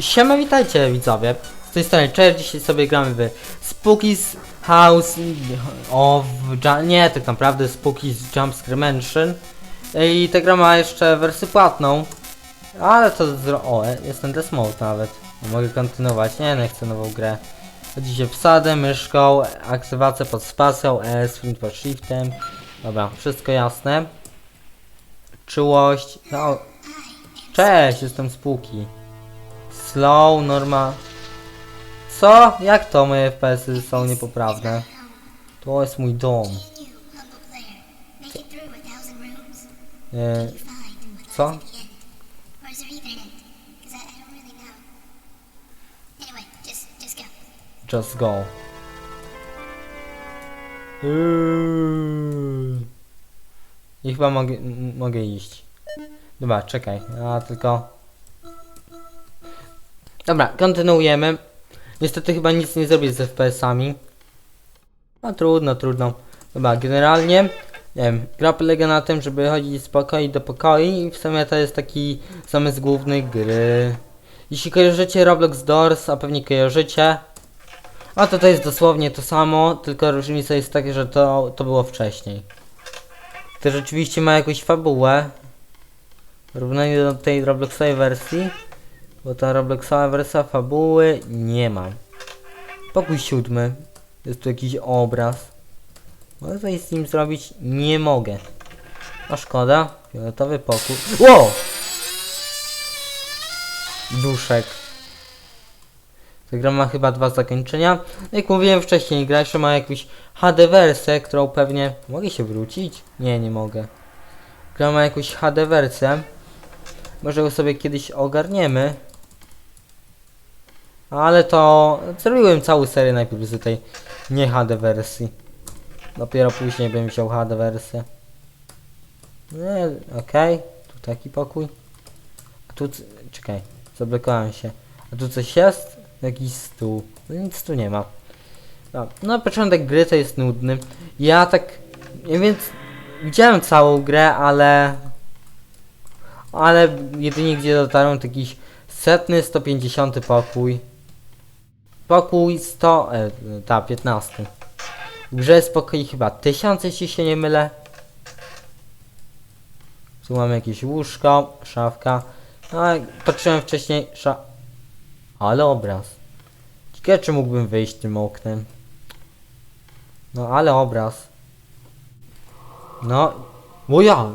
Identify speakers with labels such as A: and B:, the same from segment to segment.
A: Siema, witajcie widzowie. Z tej strony Cześć, dzisiaj sobie gramy w Spooky's House of... Nie, tak naprawdę Spooky's Jumpscare Mansion. I ta gra ma jeszcze wersję płatną. Ale to zro... O, e, jestem Death Mode nawet. Mogę kontynuować. Nie, nie chcę nową grę. Chodzi się wsadę, myszką, aktywację pod spacją, E, sprint pod shiftem. Dobra, wszystko jasne. Czułość. No. Cześć, jestem Spooky. Slow, norma. Co? Jak to moje FPS-y są niepoprawne? To jest mój dom. E, co?
B: just go.
A: Yy. I chyba mogę, mogę iść. Dobra, czekaj. A tylko. Dobra, kontynuujemy. Niestety chyba nic nie zrobię z FPS-ami. No trudno, trudno. Dobra, generalnie, nie wiem, gra polega na tym, żeby chodzić z pokoi do pokoi i w sumie to jest taki zamysł główny gry. Jeśli kojarzycie Roblox Doors, a pewnie kojarzycie, a to to jest dosłownie to samo, tylko różnica jest taka, że to, to było wcześniej. To rzeczywiście ma jakąś fabułę. W do tej Robloxowej wersji. Bo ta Robloxowa wersja fabuły nie ma. Pokój siódmy. Jest tu jakiś obraz. Mogę coś z nim zrobić? Nie mogę. A szkoda. Fioletowy pokój. Wow! Duszek. Ta gra ma chyba dwa zakończenia. Jak mówiłem wcześniej, gra jeszcze ma jakąś HD wersję, którą pewnie... Mogę się wrócić? Nie, nie mogę. Gra ma jakąś HD wersję. Może ją sobie kiedyś ogarniemy. Ale to... Zrobiłem całą serię najpierw z tej nie HD wersji. Dopiero później bym wziął HD wersję. Nie, okej. Tu taki pokój. A tu... Czekaj. Zablokowałem się. A tu coś jest? Jakiś stół. No nic tu nie ma. No, no początek gry to jest nudny. Ja tak... Więc... Widziałem całą grę, ale... Ale jedynie gdzie dotarłem to jakiś setny, 150 pokój. Pokój 100... E, ta, 15. W grze jest pokój chyba 1000, jeśli się nie mylę. Tu mamy jakieś łóżko, szafka. No, patrzyłem wcześniej, sza... Ale obraz. Ciekawe, czy mógłbym wyjść tym oknem. No, ale obraz. No, o ja!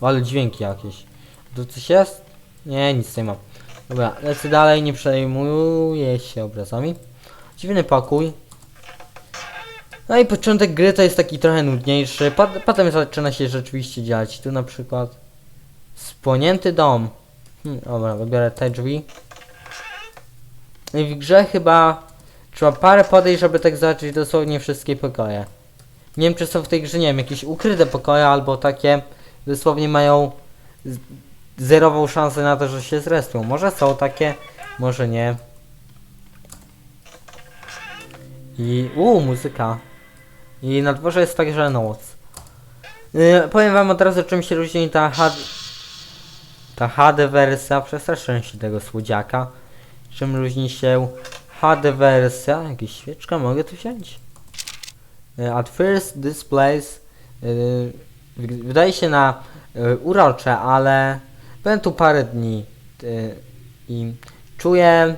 A: Ale dźwięki jakieś. Tu coś jest? Nie, nic nie ma. Dobra, lecę dalej, nie przejmuję się obrazami. Dziwny pokój. No i początek gry to jest taki trochę nudniejszy. Pot- Potem zaczyna się rzeczywiście dziać. Tu na przykład spłonięty dom. Hmm, dobra, wybiorę te drzwi. No i w grze chyba trzeba parę podejść, żeby tak zobaczyć dosłownie wszystkie pokoje. Nie wiem, czy są w tej grze, nie wiem, jakieś ukryte pokoje, albo takie dosłownie mają z- zerową szansę na to, że się zrespią. Może są takie, może nie. I uuu, muzyka. I na dworze jest także noc. Yy, powiem wam od razu, czym się różni ta HD... Ta HD wersja, przestraszyłem się tego słodziaka. Czym różni się HD wersja? Jakieś świeczka mogę tu wziąć? E, At first this place w- wydaje się na e, urocze, ale byłem tu parę dni e, i czuję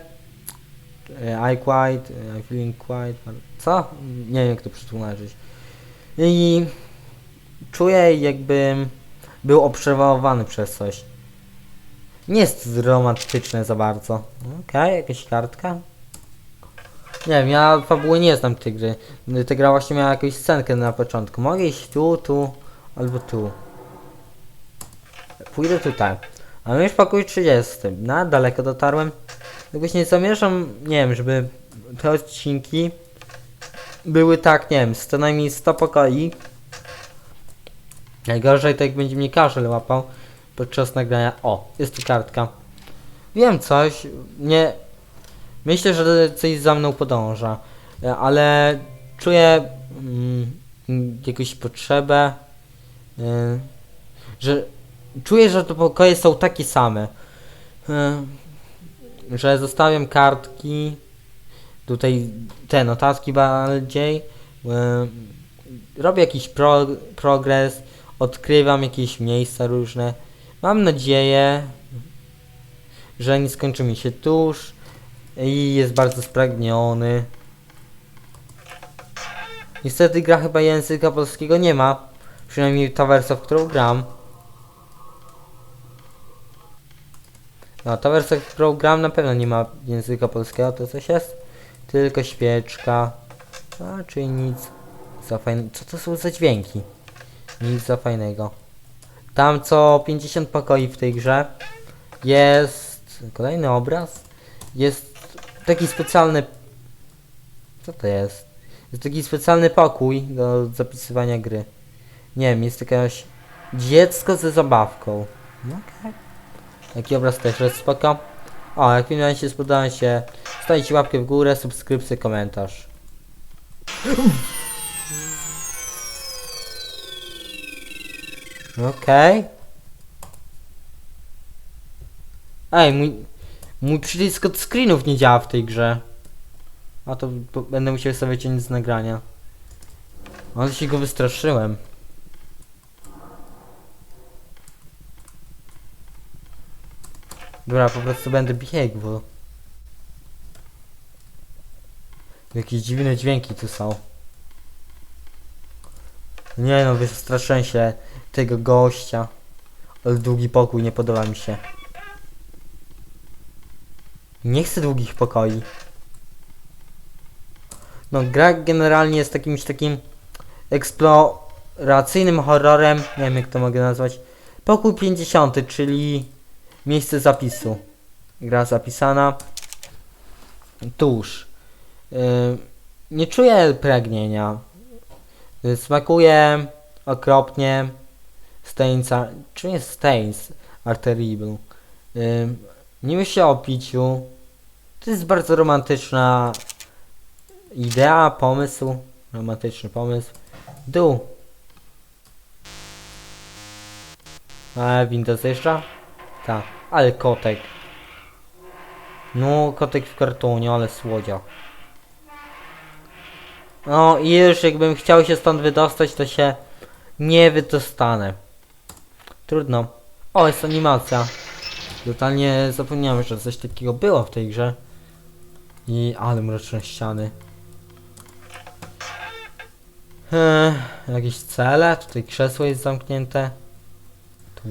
A: e, I quite, I feeling quite, co? Nie wiem jak to przetłumaczyć. I czuję jakbym był obserwowany przez coś. Nie jest romantyczne za bardzo. Okej, jakaś kartka. Nie wiem, ja fabuły nie znam tej gry. Ta gra właśnie miała jakąś scenkę na początku. Mogę iść tu, tu, albo tu. Pójdę tutaj. A my już pokój 30. Na daleko dotarłem. Jakoś nie zamierzam, nie wiem, żeby te odcinki były tak, nie wiem, co najmniej 100 pokoi. Najgorzej to jak będzie mnie kaszel łapał podczas nagrania. O, jest tu kartka. Wiem coś, nie... Myślę, że coś za mną podąża, ale czuję mm, jakąś potrzebę, e, że czuję, że te pokoje są takie same. E, że zostawiam kartki, tutaj te notatki bardziej, e, robię jakiś pro, progres, odkrywam jakieś miejsca różne. Mam nadzieję, że nie skończy mi się tuż i jest bardzo spragniony. Niestety gra chyba języka polskiego nie ma, przynajmniej ta wersja, w którą gram. No, ta wersja, którą gram na pewno nie ma języka polskiego, to coś jest. Tylko świeczka. A, czyli nic za fajnego. Co to są za dźwięki? Nic za fajnego. Tam co 50 pokoi w tej grze jest kolejny obraz. Jest taki specjalny. Co to jest? Jest taki specjalny pokój do zapisywania gry. Nie wiem, jest jakaś dziecko ze zabawką. No okej. Taki obraz też jest spoko. O, jak film się spodobał się, stajcie łapkę w górę, subskrypcję, komentarz. Okej. Ej, mój, mój przycisk od screenów nie działa w tej grze. A to będę musiał sobie wyciąć z nagrania. Ale się go wystraszyłem. Dobra, po prostu będę biegł, bo... Jakieś dziwne dźwięki tu są. Nie no, wystraszyłem się tego gościa. Ale długi pokój nie podoba mi się. Nie chcę długich pokoi. No, gra generalnie jest jakimś takim eksploracyjnym horrorem. Nie wiem jak to mogę nazwać. Pokój 50, czyli miejsce zapisu. Gra zapisana. Tuż. Yy, nie czuję pragnienia. Yy, smakuje okropnie. Stains czym jest Stains nie myślę o piciu. To jest bardzo romantyczna idea, pomysł. Romantyczny pomysł. Dół. A Windows jeszcze? Tak, ale kotek. No, kotek w kartonie, ale słodziak. No i już jakbym chciał się stąd wydostać, to się nie wydostanę. Trudno. O, jest animacja. Totalnie zapomniałem, że coś takiego było w tej grze. I ale mroczne ściany. Eee, jakieś cele? Tutaj krzesło jest zamknięte. Tu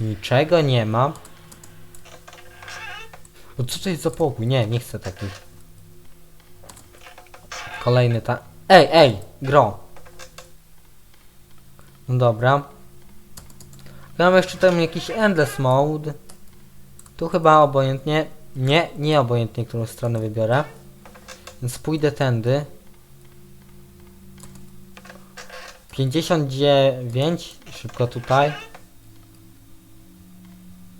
A: niczego nie ma. No co to jest za pokój? Nie, nie chcę takich. Kolejny ta... Ej, ej! Gro! No dobra. Mam jeszcze tam jakiś endless mode. Tu chyba obojętnie. Nie, nie obojętnie, którą stronę wybiorę. Więc pójdę tędy. 59. Szybko tutaj.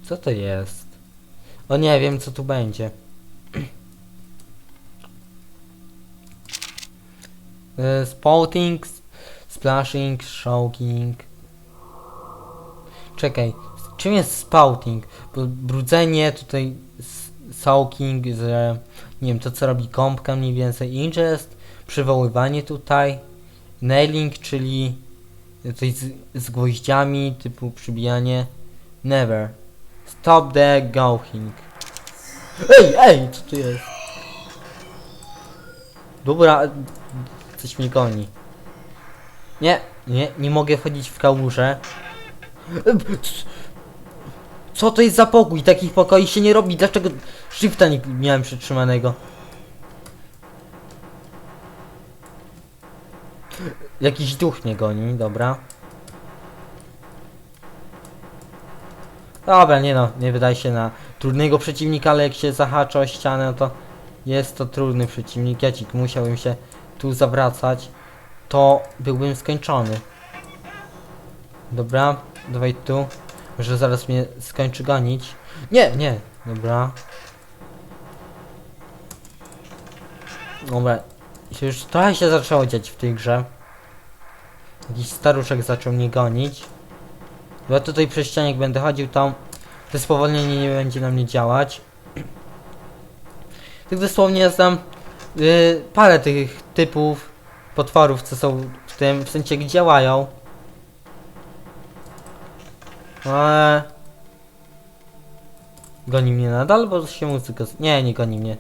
A: Co to jest? O nie wiem co tu będzie. Y, Spouting, splashing, shocking. Czekaj, czym jest spouting? Brudzenie, tutaj soaking, że nie wiem, to co robi gąbka mniej więcej. Ingest, przywoływanie tutaj. Nailing, czyli coś z, z gwoździami, typu przybijanie. Never. Stop the going. Ej, ej, co tu jest? Dobra, coś mnie goni. Nie, nie, nie mogę wchodzić w kałużę. E, c- Co to jest za pokój? Takich pokoi się nie robi. Dlaczego shifta nie miałem przytrzymanego? Jakiś duch mnie goni, dobra. Dobra, nie no, nie wydaje się na trudnego przeciwnika, ale jak się zahacza o ścianę, no to jest to trudny przeciwnik. Ja ci musiałbym się tu zawracać, to byłbym skończony. Dobra, dawaj tu. Może zaraz mnie skończy gonić. Nie, nie, dobra. Dobra, już trochę się zaczęło dziać w tej grze. Jakiś staruszek zaczął mnie gonić. Ja tutaj przez ścianie jak będę chodził tam, to spowolnienie nie będzie na mnie działać. Tak dosłownie znam y, parę tych typów potworów, co są w tym, w sensie gdzie działają. Ale... Goni mnie nadal, bo się muzyka... Nie, nie goni mnie.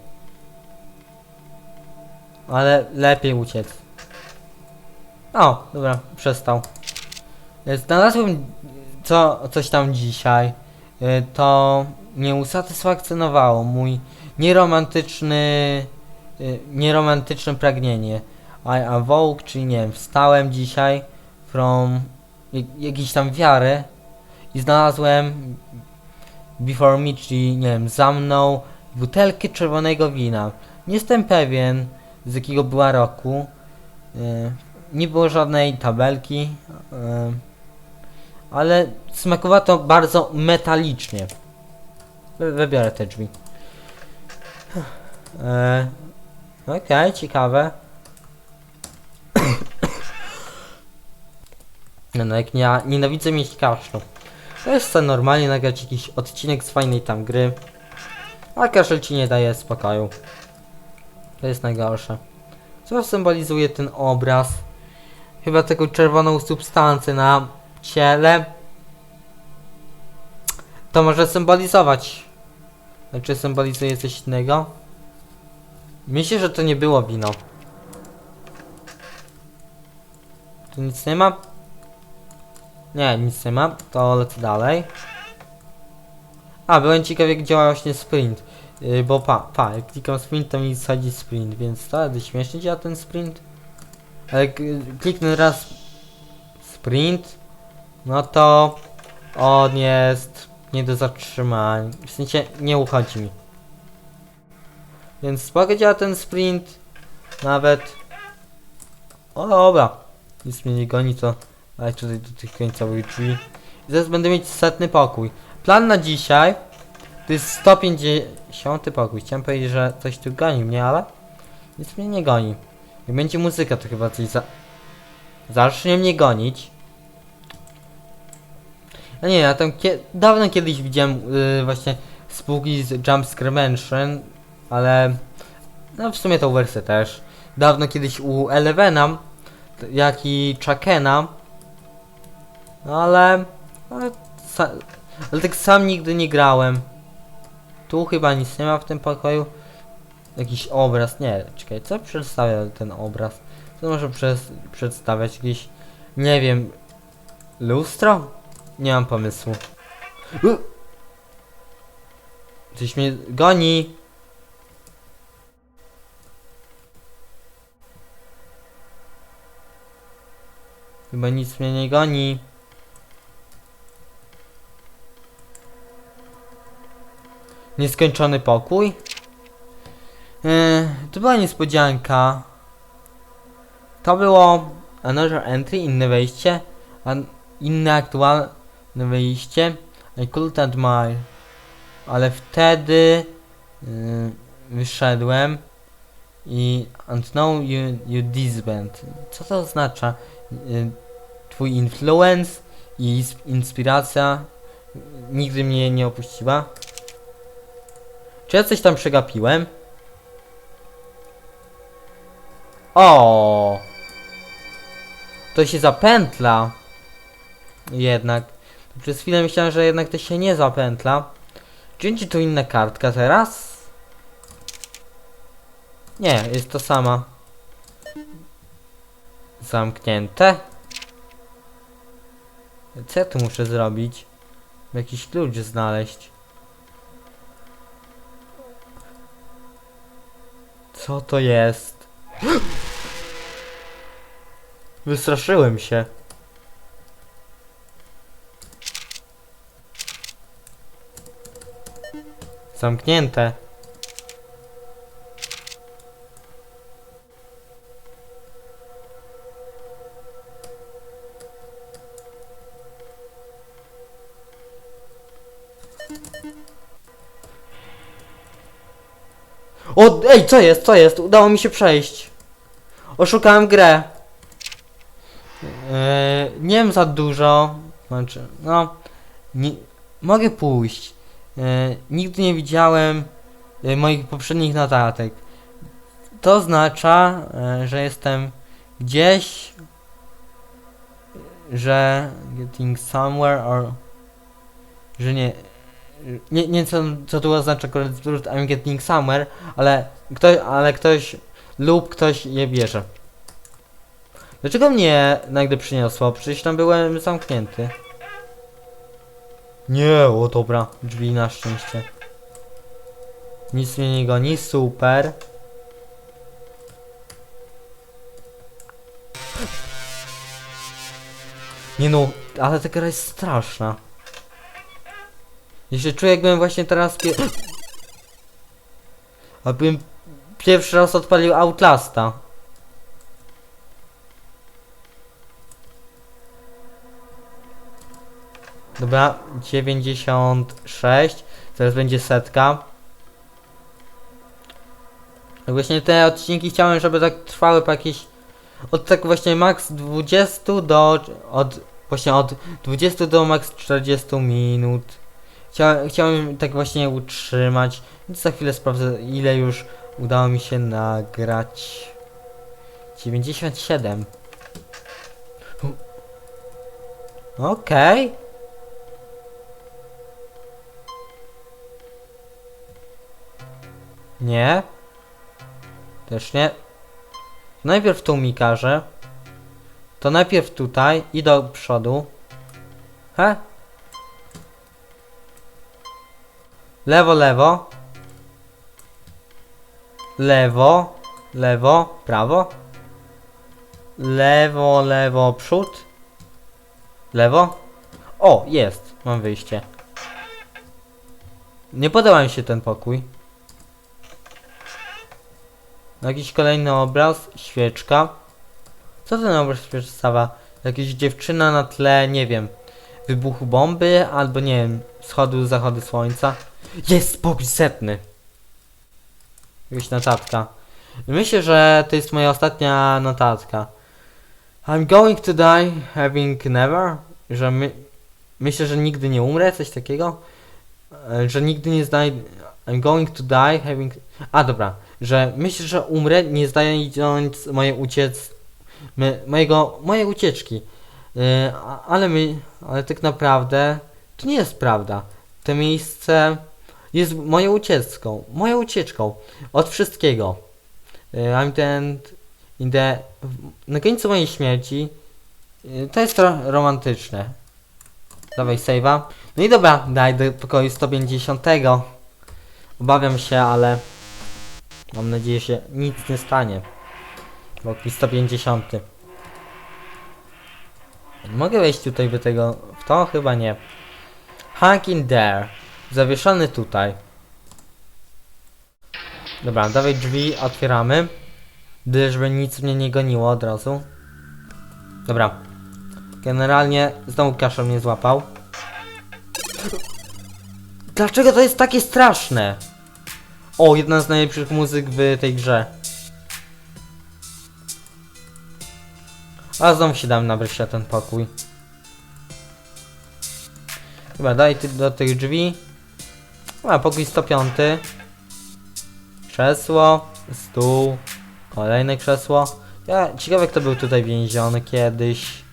A: Ale lepiej uciec. O, dobra, przestał. Znalazłem co, coś tam dzisiaj. E, To mnie usatysfakcjonowało. Mój nieromantyczny, y, nieromantyczne pragnienie. I awoke, czyli nie wiem, wstałem dzisiaj from jak, jakiejś tam wiary i znalazłem before me, czyli nie wiem, za mną butelkę czerwonego wina. Nie jestem pewien z jakiego była roku. Y, nie było żadnej tabelki, y, ale smakowało to bardzo metalicznie. Wy- Wybiorę te drzwi. E, Okej, ciekawe. No, no jak ja nienawidzę mieć kaszlu. To jest to normalnie nagrać jakiś odcinek z fajnej tam gry. A kaszel ci nie daje spokoju. To jest najgorsze. Co symbolizuje ten obraz? Chyba taką czerwoną substancję na ciele. To może symbolizować. Znaczy symbolizuje coś innego? Myślę, że to nie było wino. Tu nic nie ma? Nie, nic nie ma. To lecę dalej. A, byłem ciekaw jak działa właśnie sprint. Yy, bo pa, pa, jak klikam sprint to mi schodzi sprint, więc wtedy śmiesznie działa ten sprint. Ale kliknę raz sprint, no to on jest nie do zatrzymania. W sensie nie uchodzi mi. Więc spoko działa ten sprint. Nawet. O dobra. Nic mnie nie goni, to. Ale tutaj do tych końcowych drzwi. I zaraz będę mieć setny pokój. Plan na dzisiaj. To jest 150 pokój. Chciałem powiedzieć, że coś tu goni mnie, ale. Nic mnie nie goni. Jak będzie muzyka, to chyba coś za. Zacznie mnie gonić. No nie, ja tam kie dawno kiedyś widziałem yy, właśnie spółki z Jumpscare Mansion, ale no w sumie tą wersję też. Dawno kiedyś u Elevena, jak i Chakena, no ale, ale, ale tak sam nigdy nie grałem. Tu chyba nic nie ma w tym pokoju. Jakiś obraz, nie, czekaj, co przedstawia ten obraz? Co może przez, przedstawiać jakieś, nie wiem, lustro? Nie mam pomysłu. U! Coś mnie goni. Chyba nic mnie nie goni. Nieskończony pokój. Yy, to była niespodzianka. To było another entry, inne wejście. An inne aktualne wyjście. I couldn't admire. Ale wtedy yy, wyszedłem i and now you, you disband. Co to oznacza? Yy, twój influence i ins- inspiracja nigdy mnie nie opuściła. Czy ja coś tam przegapiłem? O! To się zapętla. Jednak. Przez chwilę myślałem, że jednak to się nie zapętla. Czy tu inna kartka teraz? Nie, jest to sama. Zamknięte. Co ja tu muszę zrobić? Jakiś klucz znaleźć. Co to jest? Wystraszyłem się. Zamknięte. O, ej, co jest, co jest? Udało mi się przejść. Oszukałem grę. Eee, nie wiem za dużo. Znaczy, no, nie, mogę pójść. E, nigdy nie widziałem y, moich poprzednich notatek. To oznacza, e, że jestem gdzieś, że getting somewhere or że nie nie, nie co, co tu oznacza I'm getting somewhere, ale ktoś, ale ktoś lub ktoś je bierze. Dlaczego mnie nagle przyniosło? Przecież tam byłem zamknięty. Nie, o dobra, drzwi na szczęście. Nic mnie nie goni, super. Nie no, ale ta gra jest straszna. Ja się czuję jakbym właśnie teraz pie... Abym pierwszy raz odpalił Outlasta. Dobra, 96. Teraz będzie setka. Tak Właśnie te odcinki chciałem, żeby tak trwały po jakieś... Od tak właśnie max 20 do... Od... Właśnie od 20 do max 40 minut. Chciałem, chciałem tak właśnie utrzymać. Więc za chwilę sprawdzę ile już udało mi się nagrać. 97. U. Okej. Nie. Też nie. Najpierw tu mi każe. To najpierw tutaj i do przodu. He? Lewo, lewo. Lewo, lewo, prawo. Lewo, lewo, przód. Lewo. O, jest. Mam wyjście. Nie podoba mi się ten pokój. Jakiś kolejny obraz, świeczka. Co ten obraz przedstawia? Jakaś dziewczyna na tle, nie wiem, wybuchu bomby, albo nie wiem, wschodu, zachodu słońca. Jest pokój setny. Jakaś notatka. Myślę, że to jest moja ostatnia notatka. I'm going to die having never. Że my, myślę, że nigdy nie umrę, coś takiego. E, Że nigdy nie znajdę. I'm going to die having. A dobra, że myślę, że umrę, nie zdając moje uciec. Mojego, mojej ucieczki. A- ale my, ale tak naprawdę to nie jest prawda. To miejsce jest moją ucieczką, moją ucieczką od wszystkiego. E, I'm ten in the, na końcu mojej śmierci. e, To jest ro romantyczne. Dawaj save'a. No i dobra, daj do pokoju 150. Obawiam się, ale mam nadzieję, że nic nie stanie. Pokój 150. Mogę wejść tutaj do tego, w to chyba nie. Hang in there. Zawieszony tutaj. Dobra, dawaj drzwi, otwieramy. Gdy, żeby nic mnie nie goniło od razu. Dobra. Generalnie znowu kaszel mnie złapał. Dlaczego to jest takie straszne? O, jedna z najlepszych muzyk w tej grze. A znowu się dam nabrać na ten pokój. Chyba daj ty do tych drzwi. A, pokój 105. Krzesło, stół, kolejne krzesło. Ja, ciekawe kto był tutaj więziony kiedyś.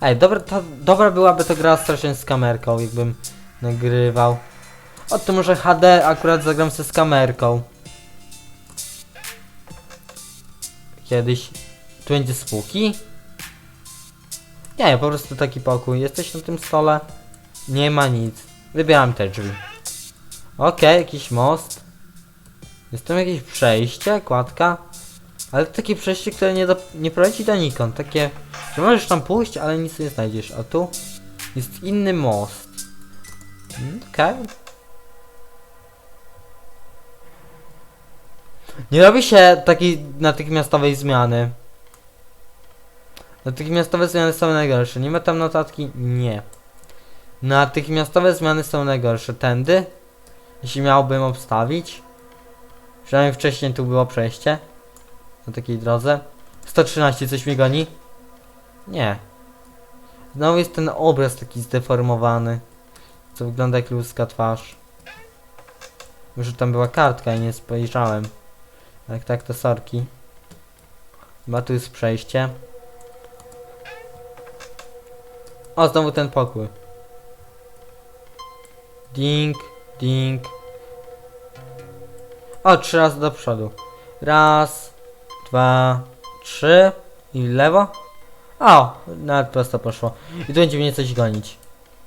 A: Ej, dobra, to, dobra byłaby to gra strasznie z kamerką, jakbym nagrywał. O, to może HD akurat zagram sobie z kamerką. Kiedyś. Tu będzie spółki? Nie, po prostu taki pokój. Jesteś na tym stole? Nie ma nic. Wybieram te drzwi. Okej, jakiś most. Jest tam jakieś przejście, kładka. Ale takie przejście, które nie, do, nie prowadzi donikąd. Takie, że możesz tam pójść, ale nic nie znajdziesz. A tu jest inny most. Mm, Okej. Nie robi się takiej natychmiastowej zmiany. Natychmiastowe zmiany są najgorsze. Nie ma tam notatki? Nie. Natychmiastowe zmiany są najgorsze. Tędy? Jeśli miałbym obstawić. Przynajmniej wcześniej tu było przejście. Na takiej drodze. 113, coś mi goni? Nie. Znowu jest ten obraz taki zdeformowany. Co wygląda jak ludzka twarz. Może tam była kartka i nie spojrzałem. Jak tak, to sorki. Chyba tu jest przejście. O, znowu ten pokój. Ding, ding. O, trzy razy do przodu. Raz, dwa, trzy i lewo. O, nawet prosto poszło. I tu będzie mnie coś gonić.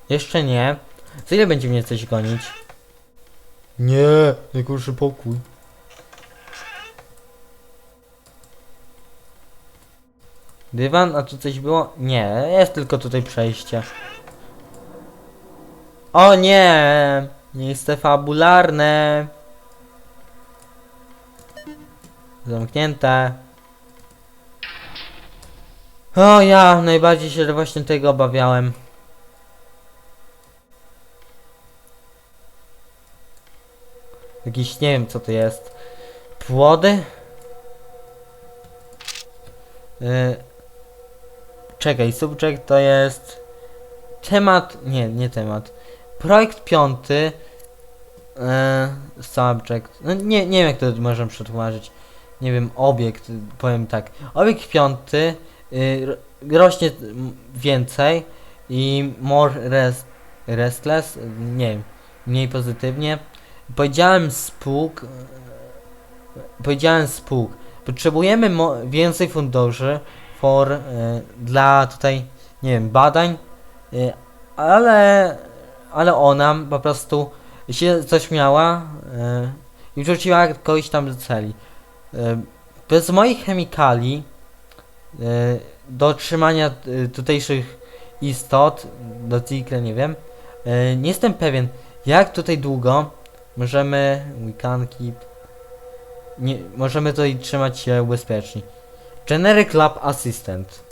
A: Jeszcze nie. Za ile będzie mnie coś gonić? Nie, najgorszy pokój. Dywan, a tu coś było? Nie, jest tylko tutaj przejście. O nie! Miejsce fabularne. Zamknięte. O ja, najbardziej się właśnie tego obawiałem. Jakiś, nie wiem co to jest. Płody? Yy, czekaj, subject to jest temat, nie, nie temat. Projekt piąty. Yy, subject. No nie, nie wiem jak to możemy przetłumaczyć. Nie wiem, obiekt, powiem tak. Obiekt piąty ro- rośnie więcej i more rest, restless, nie wiem, mniej pozytywnie. Powiedziałem spółk. e, Powiedziałem spółk. Potrzebujemy więcej funduszy for e, dla tutaj, nie wiem, badań, e, ale ale ona po prostu się coś miała e, i wrzuciła kogoś tam do celi. Bez moich chemikali do otrzymania e, tutejszych istot, do cykle nie wiem, nie jestem pewien jak tutaj długo możemy we can keep nie, możemy tutaj trzymać się bezpieczni. Generic Lab Assistant.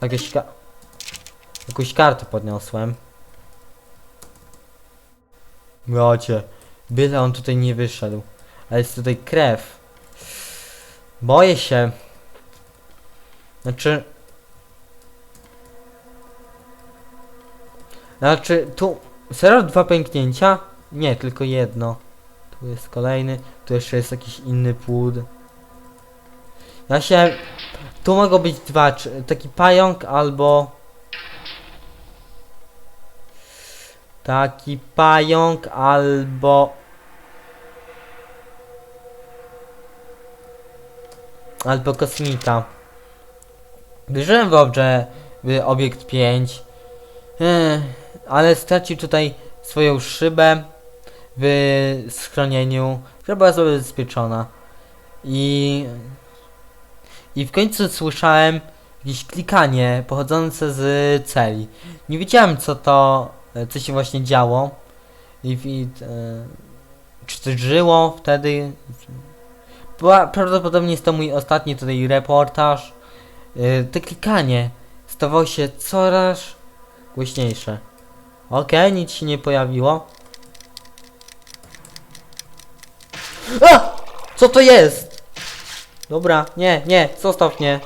A: Jakieś ka jakąś kartę podniosłem. Bracie, byle on tutaj nie wyszedł. Ale jest tutaj krew. Boję się. Znaczy... Znaczy, tu... Serio dwa pęknięcia? Nie, tylko jedno. Tu jest kolejny. Tu jeszcze jest jakiś inny płód. Ja się... Tu mogą być dwa, taki pająk albo... Taki pająk albo... Albo kosmita. Wierzyłem w obrze w obiekt 5. Ech, ale stracił tutaj swoją szybę w schronieniu, która była zabezpieczona. I... I w końcu słyszałem jakieś klikanie pochodzące z celi. Nie wiedziałem co to, e, co się właśnie działo. I, i e, czy coś żyło wtedy. Była, prawdopodobnie jest to mój ostatni tutaj reportaż. E, to klikanie stawało się coraz głośniejsze. Okej, nic się nie pojawiło. A! Co to jest? Dobra, nie, nie, zostaw mnie.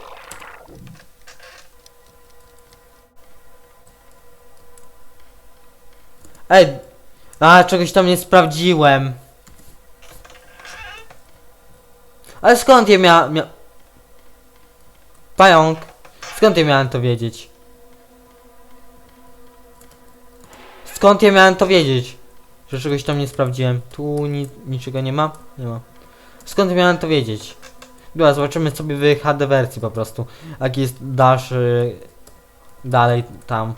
A: Ej! A, czegoś tam nie sprawdziłem. Ale skąd je mia... mia... Pająk. Skąd ja miałem to wiedzieć? Skąd ja miałem to wiedzieć? Że czegoś tam nie sprawdziłem. Tu ni niczego nie ma? Nie ma. Skąd miałem to wiedzieć? Dobra, zobaczymy sobie w HD wersji po prostu. Jak jest dash y, dalej tam.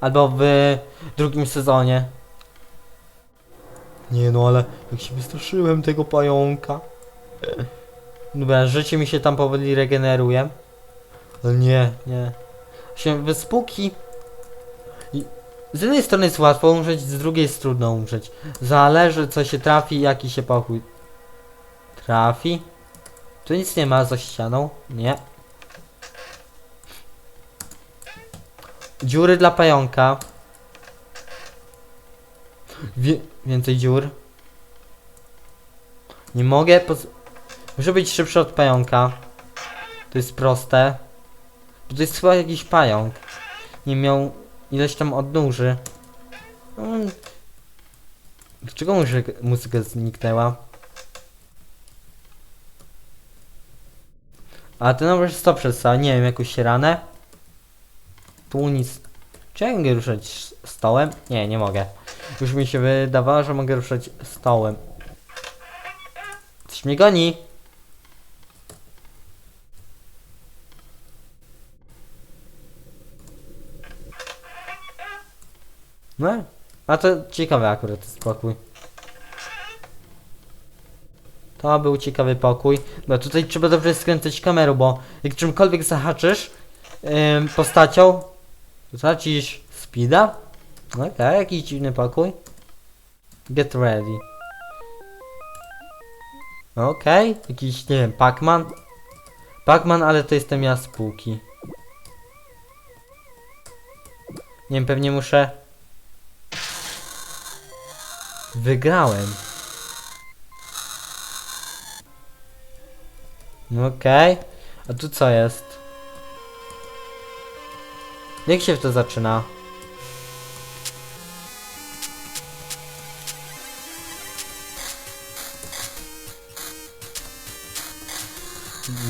A: Albo w drugim sezonie. Nie no, ale jak się wystraszyłem tego pająka. Dobra, życie mi się tam powoli regeneruje. Ale nie, nie. Się wyspółki. I z jednej strony jest łatwo umrzeć, z drugiej jest trudno umrzeć. Zależy co się trafi, jaki się pokój trafi. Tu nic nie ma za ścianą. Nie. Dziury dla pająka. Wie więcej dziur. Nie mogę. Muszę być szybszy od pająka. To jest proste. Bo to jest chyba jakiś pająk. Nie miał ileś tam odnóży. Mm. Dlaczego muzyka zniknęła? A ty no możesz stop przedstawić, nie wiem, jakąś ranę? Tu nic. Czy ja mogę ruszać stołem? Nie, nie mogę. Już mi się wydawało, że mogę ruszać stołem. Coś mnie goni. No, a to ciekawe akurat jest pokój. To był ciekawy pokój. No tutaj trzeba dobrze skręcać kamerą, bo jak czymkolwiek zahaczysz ym, postacią, to tracisz speeda. Okej, jakiś dziwny pokój. Get ready. Okej, jakiś, nie wiem, Pac-Man. Pac-Man, ale to jestem ja z półki. Nie wiem, pewnie muszę... Wygrałem. No Okej. A tu co jest? Jak się to zaczyna?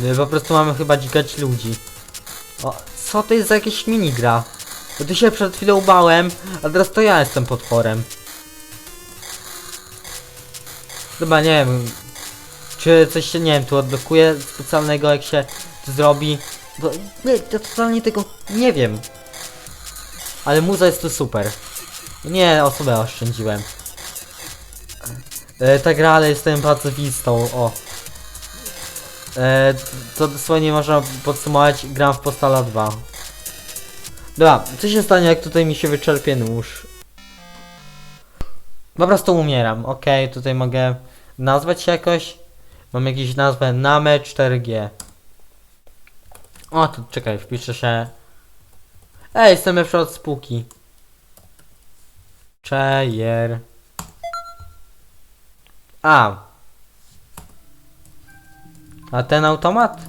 A: My po prostu mamy chyba dzikać ludzi. O, co to jest za jakieś minigra? Bo tu się przed chwilą bałem, a teraz to ja jestem potworem. Chyba nie wiem, czy coś się, nie wiem, tu odblokuje specjalnego, jak się to zrobi. Bo nie, ja totalnie tego nie wiem. Ale muza jest tu super. Nie, osobę oszczędziłem. E, ta gra, ale jestem pacyfistą, o. E, to dosłownie można podsumować, gram w Postala 2. Dobra, co się stanie, jak tutaj mi się wyczerpie nóż? Po prostu umieram, okej, tutaj mogę nazwać się jakoś. Mam jakąś nazwę Name 4G. O, tu czekaj, wpiszę się. Ej, jestem lepszy od spółki. Czejer. A. A ten automat?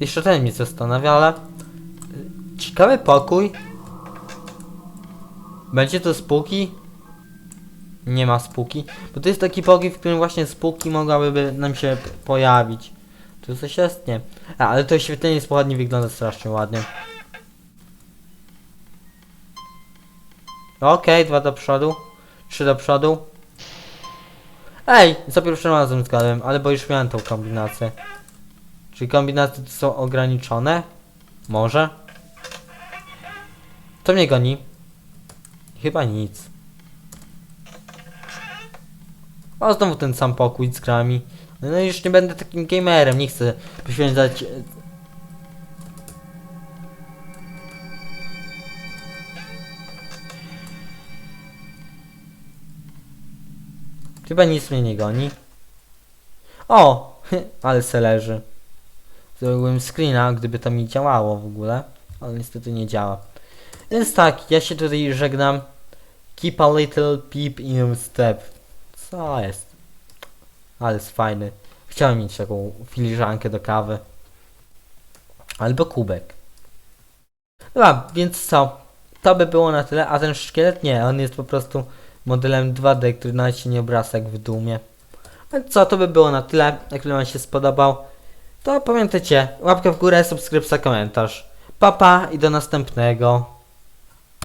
A: Jeszcze ten mnie zastanawia, ale... Ciekawy pokój. Będzie to spółki? Nie ma spółki. Bo to jest taki pokój, w którym właśnie spółki mogłaby nam się pojawić. Tu coś jest? Nie. A, ale to oświetlenie z wygląda strasznie ładnie. Okej, dwa do przodu. Trzy do przodu. Ej, za pierwszym razem zgadłem, ale bo już miałem tą kombinację. Czyli kombinacje są ograniczone? Może? Co mnie goni? Chyba nic. O, znowu ten sam pokój z grami. No już nie będę takim gamerem, nie chcę poświęcać... e, Chyba nic mnie nie goni. O! Ale se leży. Zrobiłem screena, gdyby to mi działało w ogóle. Ale niestety nie działa. Więc tak, ja się tutaj żegnam. Keep a little peep in your step. Co jest? Ale jest fajny. Chciałem mieć taką filiżankę do kawy. Albo kubek. Dobra, więc co? To by było na tyle, a ten szkielet nie, on jest po prostu modelem 2D, który nawet się nie obraca jak w Dumie. Więc co, to by było na tyle. Jak wam się spodobał, to pamiętajcie, łapkę w górę, subskrypcja, komentarz. Papa pa, i do następnego.